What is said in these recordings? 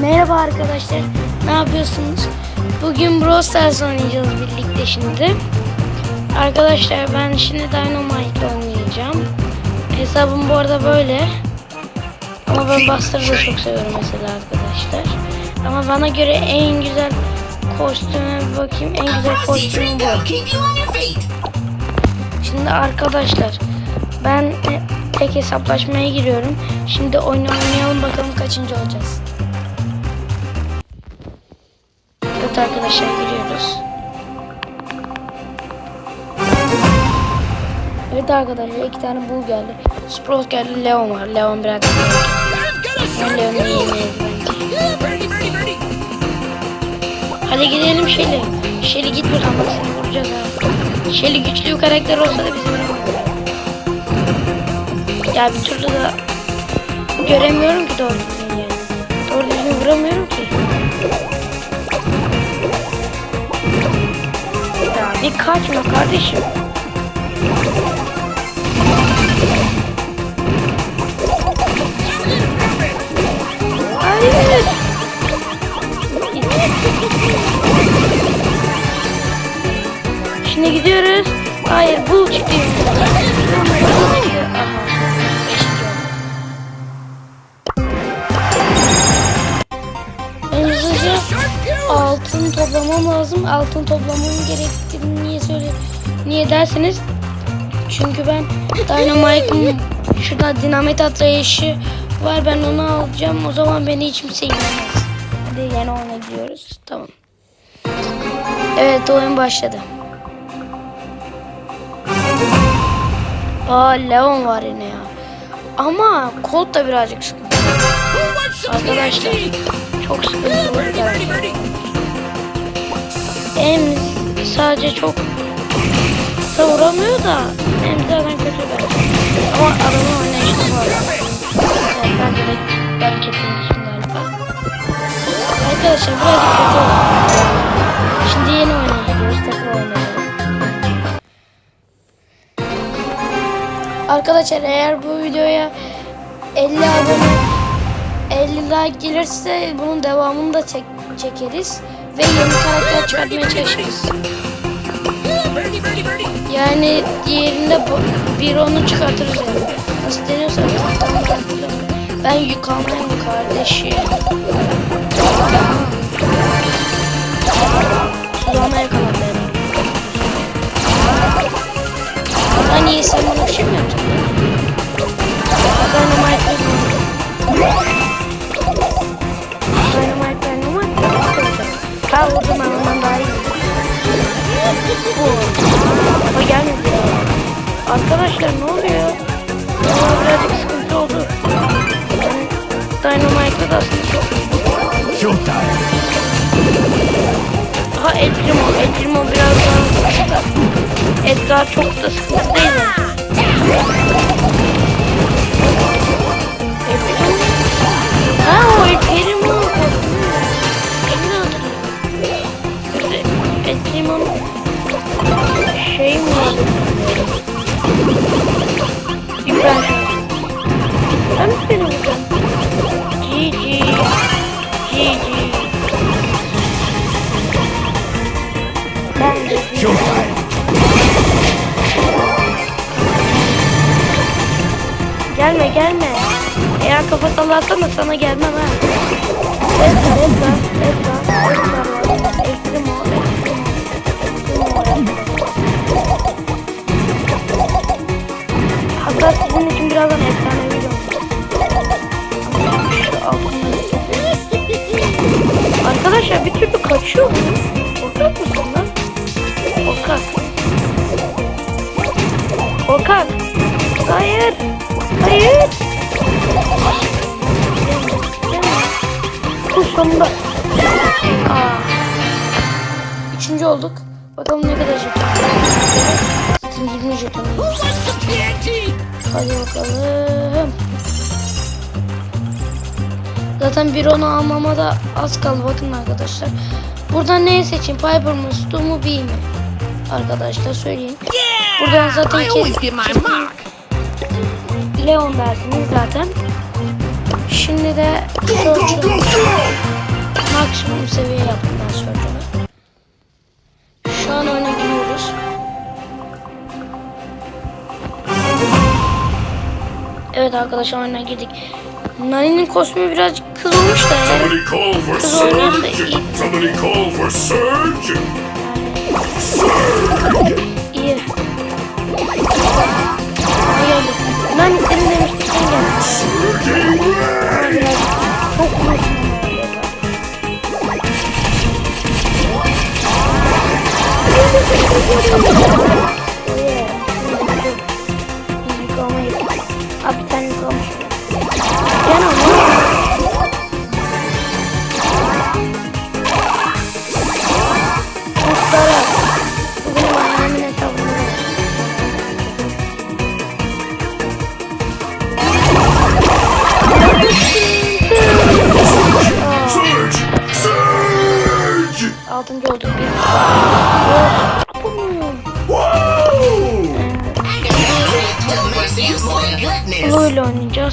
Merhaba arkadaşlar. Ne yapıyorsunuz? Bugün Brawl Stars oynayacağız birlikte şimdi. Arkadaşlar ben şimdi Dynamite oynayacağım. Hesabım bu arada böyle. Ama ben Buster'ı çok seviyorum mesela arkadaşlar. Ama bana göre en güzel kostüme bakayım. En güzel kostüm bu. Şimdi arkadaşlar ben e, tek hesaplaşmaya giriyorum. Şimdi oyun oynayalım bakalım kaçıncı olacağız. Evet arkadaşlar giriyoruz. Evet arkadaşlar iki tane bul geldi. Sprout geldi, Leon var. Leon biraz I've got a Ben sharp Leon'u. Hadi gidelim Shelly. Shelly git buradan bak seni vuracağız ha. Shelly güçlü bir karakter olsa da bizi vuramaz. Ya bir türlü de göremiyorum ki. Doğru Bir kaçma kardeşim. Altın toplamam gerektiğini niye söyle niye derseniz çünkü ben Dynamite'ın şurada dinamit atlayışı var ben onu alacağım o zaman beni hiç kimse yenemez. Hadi yeni oyuna gidiyoruz. Tamam. Evet oyun başladı. Aa Leon var yine ya. Ama Colt da birazcık sıkıntı. Arkadaşlar çok sıkıntı Hem sadece çok savuramıyor da hem zaten kötü bence. Ama adamın oynayışı var. Evet, ben direkt ben kesilmişim galiba. Arkadaşlar birazcık kötü. Şimdi yeni gidiyoruz. Tekrar oynayalım. Arkadaşlar eğer bu videoya 50 abone 50 like gelirse bunun devamını da çek çekeriz ve yeni karakter çıkartmaya çalışırız. Yani diğerinde bir onu çıkartırız yani. Nasıl deniyorsa ben. Ben yıkanmayayım kardeşim. Sulamaya kanatlarım. Hani sen bana bir şey mi yaptın? Dynamite Dynamite vurdum ben ondan daha iyi. Ama gelmedi ya. Arkadaşlar ne oluyor? Ama birazcık sıkıntı oldu. Yani Dynamite'da da aslında çok Showtime. Aha. El Primo biraz daha sıkıntı. Edgar çok da sıkıntı değil mi? El Primo. Ha o El İbrahim. Ben seni vuracağım? De Showtime. Gelme gelme. Eğer kafa sallarsan da sana gelmem Arkadaşlar bir türlü kaçıyor mu? Korkak mısın lan? Korkak. Korkak. Hayır. Hayır. Bu sonunda. Aa. Üçüncü olduk. Bakalım ne kadar jeton. Zaten 20 jeton. Hadi bakalım. Zaten bir onu almama da az kaldı bakın arkadaşlar. Buradan neyi seçeyim? Piper mı, Stu mu, B mi? Arkadaşlar söyleyin. Buradan zaten kesin. Leon dersiniz zaten. Şimdi de go! maksimum seviye yaptım ben Surgeon'ı. Şu an oyuna giriyoruz. Evet arkadaşlar oyuna girdik. Nani'nin kostümü birazcık kız olmuş da for kız oynayan da iyi. Surge! Somebody call for Surge! iyi. Nani senin demiştim sen gel.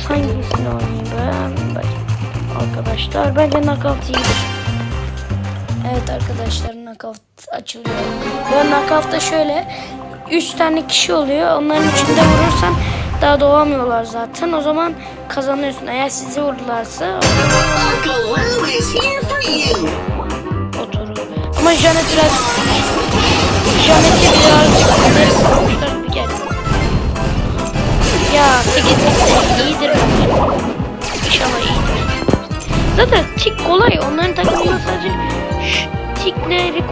Hangisini oynayayım ben? Arkadaşlar bence knockout iyidir. Evet arkadaşlar knockout açılıyor. Ve knockout'ta şöyle 3 tane kişi oluyor. Onların üçünde vurursan daha doğamıyorlar zaten. O zaman kazanıyorsun. Eğer sizi vurdularsa oturur. Ama Janet biraz Janet'e biraz bir geldi. Ya tek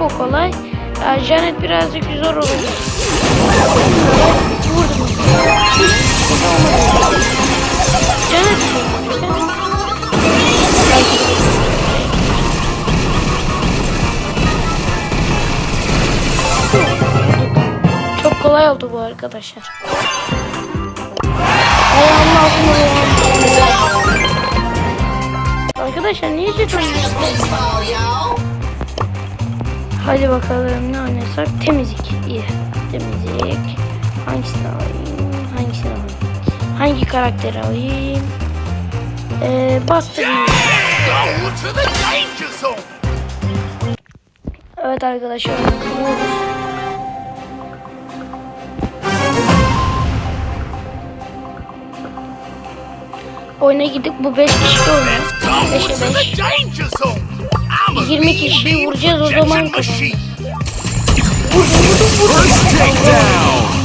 Rico kolay. Yani Janet birazcık zor olur. Vurdum. Janet Çok kolay oldu bu arkadaşlar. Ayağımın altına ayağım. Arkadaşlar niye y'all. Hadi bakalım ne oynasak? Temizlik. İyi. Temizlik. Hangisini alayım? Hangisini alayım? Hangi karakteri alayım? Ee, bastırayım. Evet arkadaşlar. Oyuna gidip bu 5 kişi oynuyor. Go 5'e to 5. 20 kişiyi vuracağız o zaman. İnjection machine! First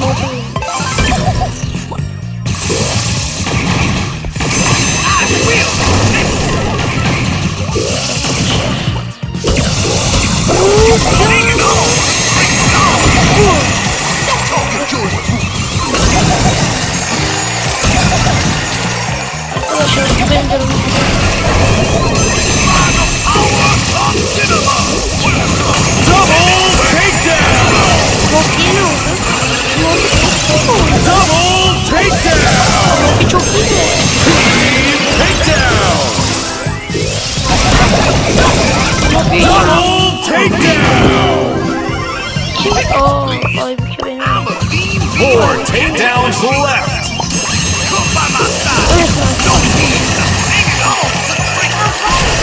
Double takedown! Kim? Aa, Aybüke benim. Four takedowns left!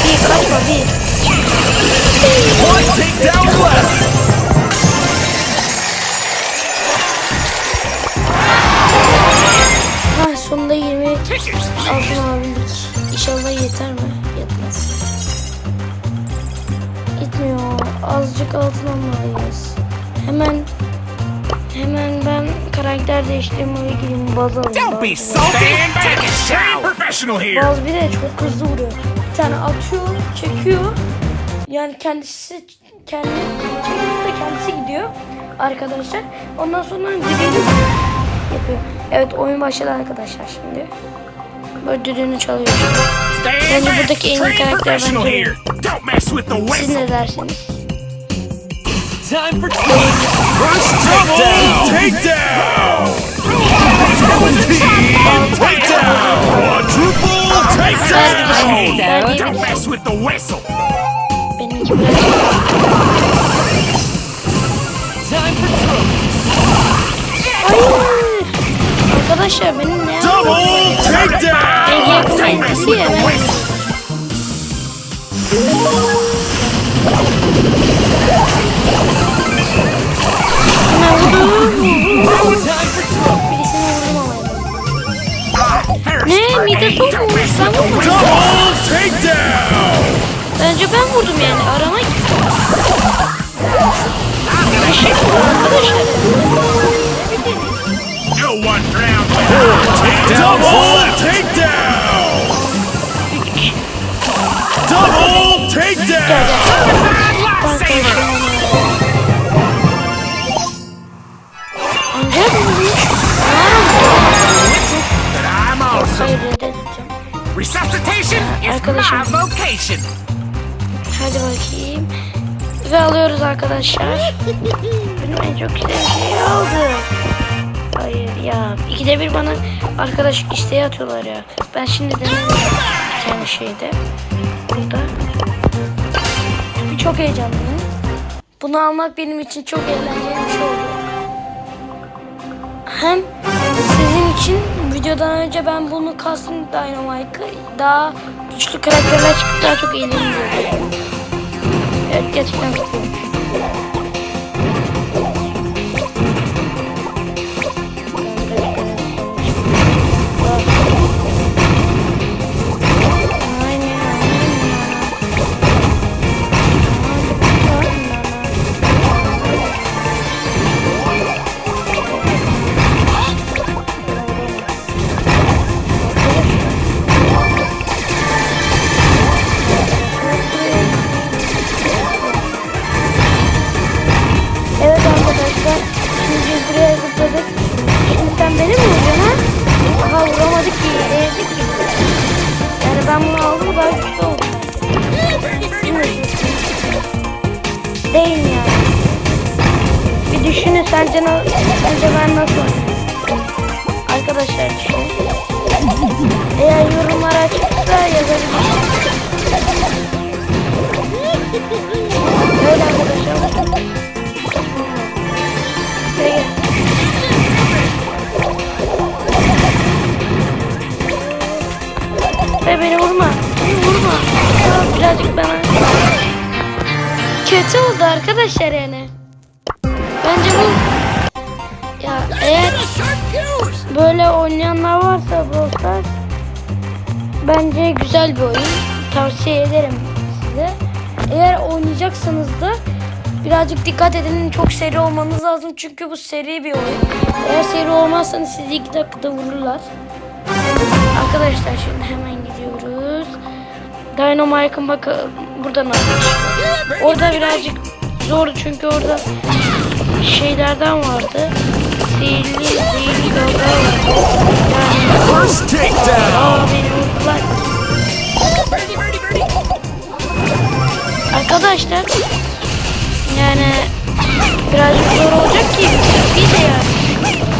Bir bir. One left! Ha sonunda 20 altın alabildik. İnşallah yeter mi? Yetmez. Yetmiyor. Azıcık altın almalıyız. Hemen hemen ben karakter değiştirmeye gideyim. Baz alayım. Don't be salty! Stand back and shout! Professional here! Baz bir de çok hızlı vuruyor. Bir tane atıyor, çekiyor. Yani kendisi kendi çekiyor da kendisi gidiyor arkadaşlar. Ondan sonra düdüğünü yapıyor. Evet oyun başladı arkadaşlar şimdi. Böyle düdüğünü çalıyor. Stand Bence back! buradaki en iyi Trained karakter professional bence. here! Don't mess with the Siz whistle! ne dersiniz? Time for First takedown! Takedown! Team takedown! Quadruple takedown! Ben Don't mess with the whistle! Benimki biraz... Hayır. Arkadaşlar benim ne yakın with ya ben. Ne? Mide top mu? whistle. Double takedown! Bence ben vurdum yani. Arama gitti. Eşek bu arkadaşlar. Arkadaşlar. Benim en çok istediğim şeyi aldım. Hayır ya. İkide bir bana arkadaşlık isteği atıyorlar ya. Ben şimdi denedim bir tane şeyde. Burada. Çok heyecanlıyım. Bunu almak benim için çok eğlenceli bir şey oldu. Hem sizin için videodan önce ben bunu kastım Dynamite'ı daha güçlü karakterler çıkıp daha çok eğleniyorum. Evet gerçekten tutuyorum. Evet yazabilirsiniz. Evet arkadaşlar. Buraya gel. Ve beni vurma. Beni vurma. Aa, birazcık bana. Kötü oldu arkadaşlar yani. Bence bu ya eğer böyle oynayanlar varsa Brawl Stars bence güzel bir oyun. Tavsiye ederim size. Eğer oynayacaksanız da birazcık dikkat edin. Çok seri olmanız lazım çünkü bu seri bir oyun. Eğer seri olmazsanız sizi iki dakikada vururlar. Arkadaşlar şimdi hemen gidiyoruz. Dynamite'ın bak buradan almış. Orada birazcık zor çünkü orada şeylerden vardı. Zehirli, zehirli dalgalar vardı. Yani First takedown. aa beni Arkadaşlar yani birazcık zor olacak ki biz de yani.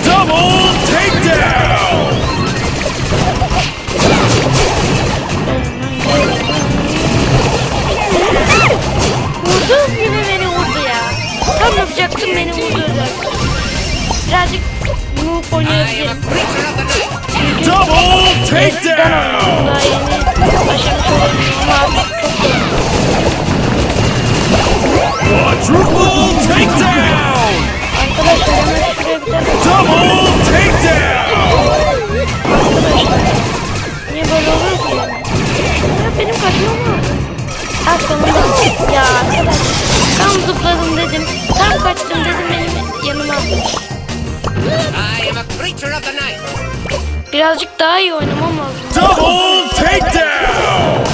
Double takedown! Ya arkadaş. Tam zıpladım dedim. Tam kaçtım dedim benim yanıma atmış. I am a creature of the night. Birazcık daha iyi oynamam lazım. Double takedown!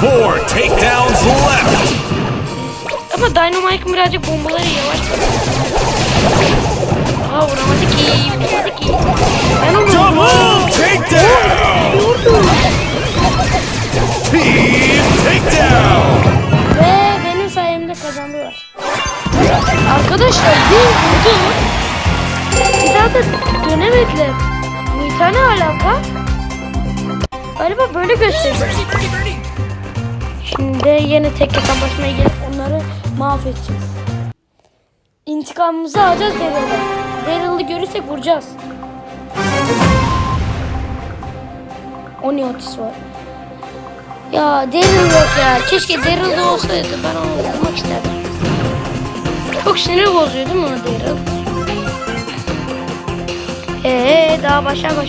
Four takedowns left. Ama Dynamite'ın birazcık bombaları yavaş. Aa vuramadı ki. Vuramadı ki. Ben onu Double takedown! vurdum. Team takedown! Ve benim sayemde kazandılar. Arkadaşlar bir vurdu. Bir daha da dönemediler. Nita ne alaka? Galiba böyle gösteriyor. Şimdi yeni tek hesaplaşmaya gelip onları mahvedeceğiz. İntikamımızı alacağız Daryl'da. Daryl'ı görürsek vuracağız. Oni Otis var. Ya Daryl yok ya. Keşke Daryl de olsaydı. Ben onu bulmak isterdim. Çok sinir bozuyor değil mi o Daryl? Eee daha başa bak.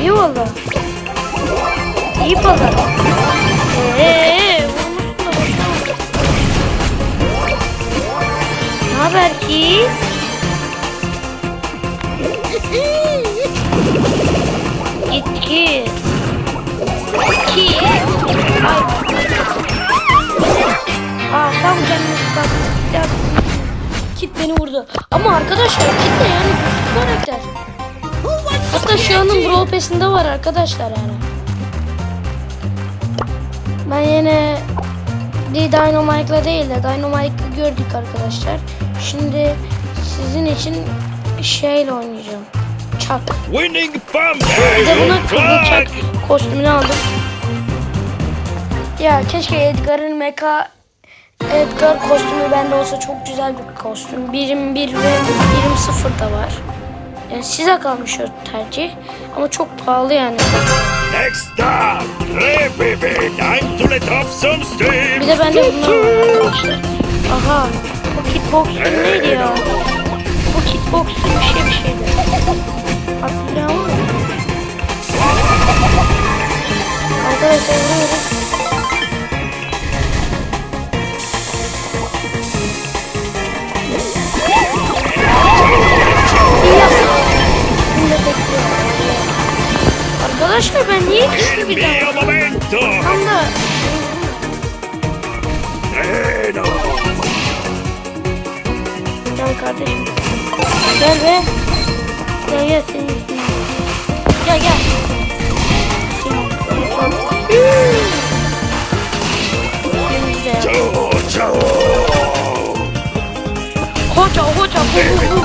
İyi valla. İyi pazar. Eee vurmuşsun da. Ne haber ki? Git. Ki. Ay. Aa tam kendisi bak. Ya, Kit beni vurdu. Ama arkadaşlar Kit de yani güçlü karakter. Hatta şu anın Brawl Pass'inde var arkadaşlar yani. Ben yine bir Dynamite'la değil de Dynamite'ı gördük arkadaşlar. Şimdi sizin için şeyle oynayacağım. Çak. Winning Bir de buna flag. kostümünü aldım. Ya keşke Edgar'ın mecha Edgar kostümü bende olsa çok güzel bir kostüm. Birim 1 ve birim 0 da var. Yani size kalmış o tercih. Ama çok pahalı yani. Next up, baby, time to let off some steam. Bir de bende bunlar var. Aha. Bu kitbox neydi ya? Bu kitbox bir şey bir şeydi. Var mı? Arkadaşlar vuruyoruz. Arkadaşlar ben niye güçlü bir daha? Tam da. Gel kardeşim. Gel be. Gel gel senin üstüne. Gel gel. Ciao, ciao. Hoca hoca bu bu bu.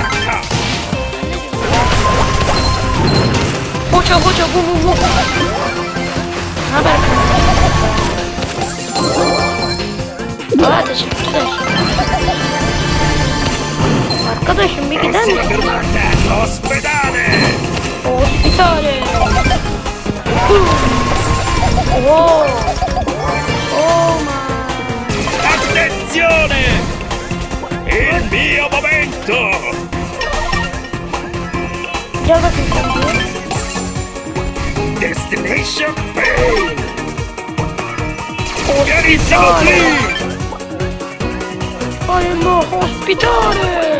Hoca hoca bu bu bu. Ne haber? Aa teşekkürler. Arkadaşım bir gider misin? Ospedale! Ospedale! Oh! Oh ma! Attenzione! Il mio momento! Gioco che cambia? Destination Pain! Organizziamo qui! Oh no, ospitale!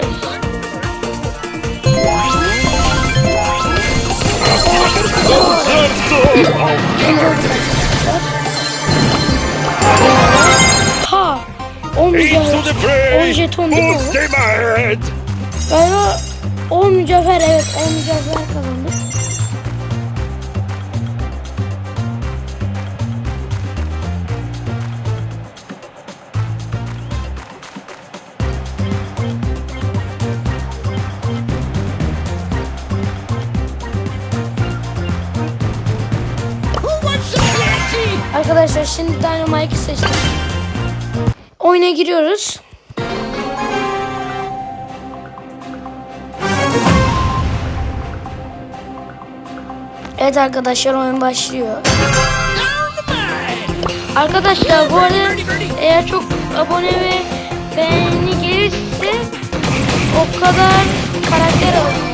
Ha. 10 Into the mücevher. 10 fray. jeton değil mi? Galiba 10 mücevher evet 10 mücevher kazandık. Arkadaşlar şimdi Dynamite'ı seçtim. Oyuna giriyoruz. Evet arkadaşlar oyun başlıyor. Arkadaşlar bu arada eğer çok abone ve beğeni gelirse o kadar karakter alırım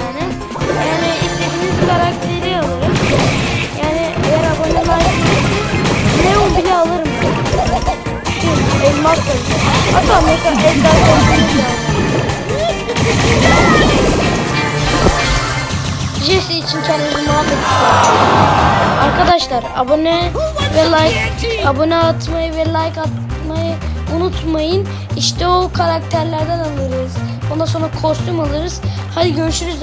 Elmas da. Hatta Edgar Company de alırım. Jesse için kendimi mahvettim. Arkadaşlar abone ve like abone atmayı ve like atmayı unutmayın. İşte o karakterlerden alırız. Ondan sonra kostüm alırız. Hadi görüşürüz